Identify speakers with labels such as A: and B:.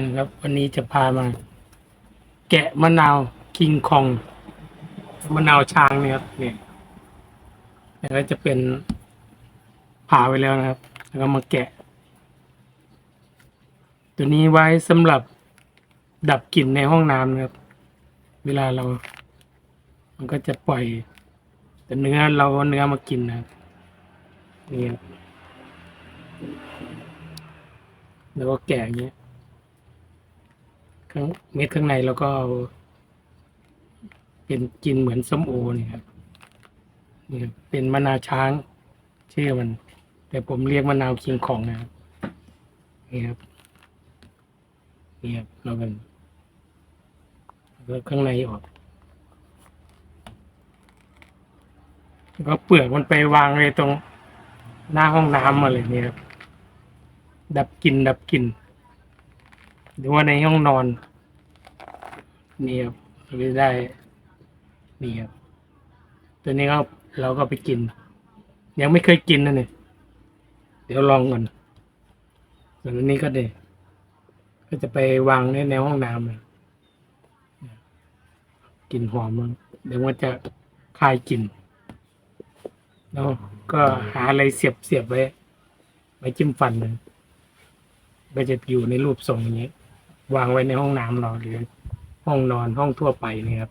A: นะครับ วันนี้จะพามา แกะมะนาวคิงคองมะนาวช้างเนี่ยครับเนี่ยแล้วจะเป็นผ่าไว้แล้วนะครับ แล้วก็มาแกะ ตัวนี้ไว้สำหรับดับกลิ่นในห้องน้ำนะครับ เวลาเรา มันก็จะปล่อย แต่เนื้อเราเอาเนื้อมากินนะครับนี่ครับแล้วก็แกะอย่างเงี้ย เม็ดข้างในแล้วก็ เป็นกินเหมือนส้มโอนี่ครับนี่ครับเป็นมะนาวช้างชื่อมัน แต่ผมเรียกมะนาวคิงของนะครับนี่ครับนี่ครับเรากันแล้วข้างในออกแล้วก็เปลือกมันไปวางเลยตรงหน้าห้องน้ำมาเลยเนี่ยครับดับกลิ่นดับกลิ่น หรือว่าในห้องนอน นี่ครับเราได้ นี่ครับ ตัวนี้ก็เราก็ไปกิน ยังไม่เคยกินนะเนี่ยเดี๋ยวลองก่อนส่วนนี้ก็เด็ก็จะไปวางในในห้องน้ำเลยกลิ่นหอมมันเดี๋ยวมันจะคลายกลิ่นแล้วก็หาอะไรเสียบเสียบไว้ไว้จิ้มฟันเลยก็จะอยู่ในรูปทรงอย่างนี้ วางไว้ในห้องน้ำเราหรือห้องนอนห้องทั่วไปนี่ครับ